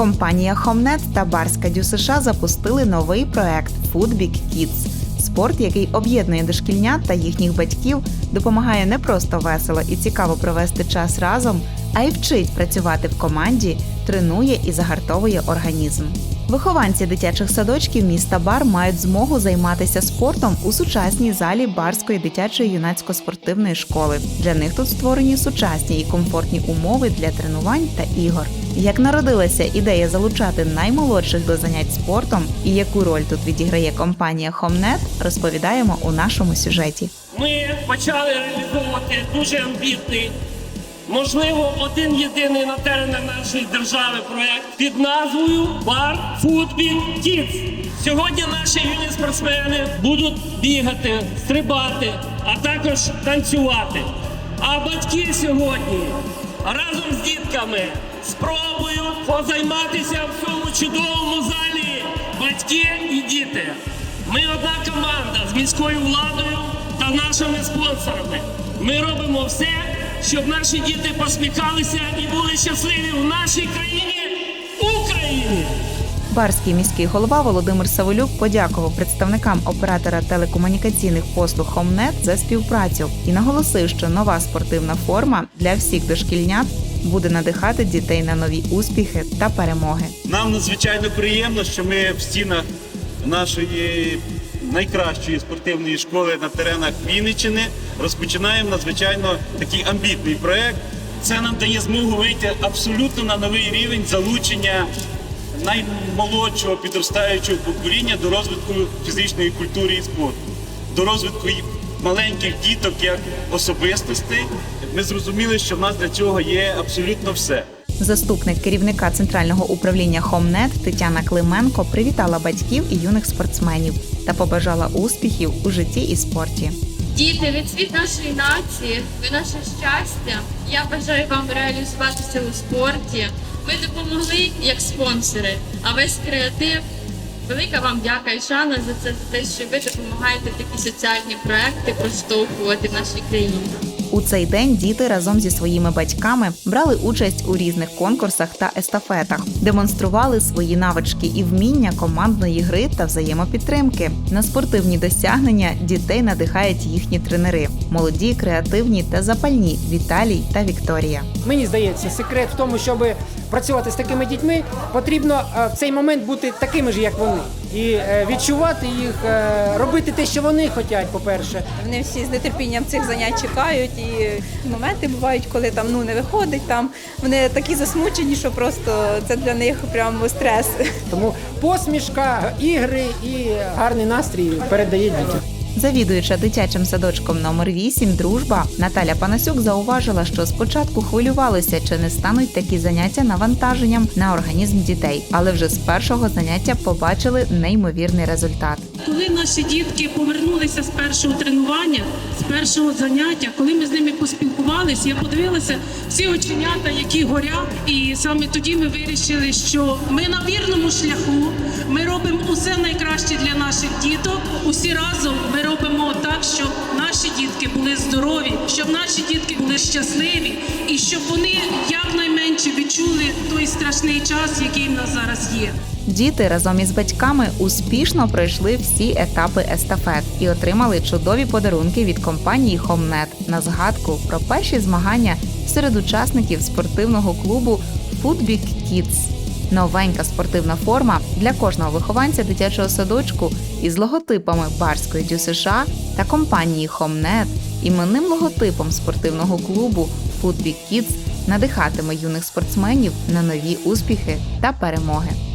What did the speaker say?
Компанія Хомнет та Барська Дю США запустили новий проект Foodbig Kids. Спорт, який об'єднує дошкільнят та їхніх батьків, допомагає не просто весело і цікаво провести час разом, а й вчить працювати в команді, тренує і загартовує організм. Вихованці дитячих садочків міста Бар мають змогу займатися спортом у сучасній залі Барської дитячої юнацько-спортивної школи. Для них тут створені сучасні і комфортні умови для тренувань та ігор. Як народилася ідея залучати наймолодших до занять спортом і яку роль тут відіграє компанія Хомнет, розповідаємо у нашому сюжеті. Ми почали реалізовувати дуже амбітний, можливо, один єдиний на терені нашої держави проект під назвою Бар Футбіл Kids. Сьогодні наші юні спортсмени будуть бігати, стрибати, а також танцювати. А батьки сьогодні разом з дітками спробують позайматися в цьому чудовому залі. Батьки і діти. Ми одна команда з міською владою та нашими спонсорами. Ми робимо все, щоб наші діти посміхалися і були щасливі в нашій країні Україні. Барський міський голова Володимир Саволюк подякував представникам оператора телекомунікаційних послуг Хомнет за співпрацю і наголосив, що нова спортивна форма для всіх дошкільнят буде надихати дітей на нові успіхи та перемоги. Нам надзвичайно приємно, що ми в стінах нашої найкращої спортивної школи на теренах Вінниччини розпочинаємо надзвичайно такий амбітний проект. Це нам дає змогу вийти абсолютно на новий рівень залучення наймолодшого підростаючого покоління до розвитку фізичної культури і спорту, до розвитку маленьких діток як особистостей. Ми зрозуміли, що в нас для цього є абсолютно все. Заступник керівника центрального управління Хомнет Тетяна Клименко привітала батьків і юних спортсменів та побажала успіхів у житті і спорті. Діти, ви цвіт нашої нації, ви наше щастя. Я бажаю вам реалізуватися у спорті. Ми допомогли як спонсори, а весь креатив. Велика вам дяка і шана за це за те, що ви допомагаєте такі соціальні проекти проштовхувати в нашій країні. У цей день діти разом зі своїми батьками брали участь у різних конкурсах та естафетах, демонстрували свої навички і вміння командної гри та взаємопідтримки. На спортивні досягнення дітей надихають їхні тренери молоді, креативні та запальні Віталій та Вікторія. Мені здається, секрет в тому, щоб працювати з такими дітьми, потрібно е, в цей момент бути такими ж, як вони, і е, відчувати їх, е, робити те, що вони хочуть, по-перше. Вони всі з нетерпінням цих занять чекають, і моменти бувають, коли там ну не виходить. Там вони такі засмучені, що просто це для них прямо стрес. Тому посмішка, ігри і гарний настрій передає дітям. Завідуюча дитячим садочком номер 8 Дружба Наталя Панасюк зауважила, що спочатку хвилювалися, чи не стануть такі заняття навантаженням на організм дітей, але вже з першого заняття побачили неймовірний результат. Коли наші дітки повернулися з першого тренування, з першого заняття, коли ми з ними поспілкувалися, я подивилася всі оченята, які горять, і саме тоді ми вирішили, що ми на вірному шляху. Ми робимо усе найкраще для наших діток. Усі разом ми робимо так, щоб наші дітки були здорові, щоб наші дітки були щасливі, і щоб вони якнайменше відчули той страшний час, який в нас зараз є. Діти разом із батьками успішно пройшли всі етапи естафет і отримали чудові подарунки від компанії Хомнет на згадку про перші змагання серед учасників спортивного клубу Footbig Kids. Новенька спортивна форма для кожного вихованця дитячого садочку із логотипами Барської Дю США та компанії Хомнет, іменним логотипом спортивного клубу Footbig Kids надихатиме юних спортсменів на нові успіхи та перемоги.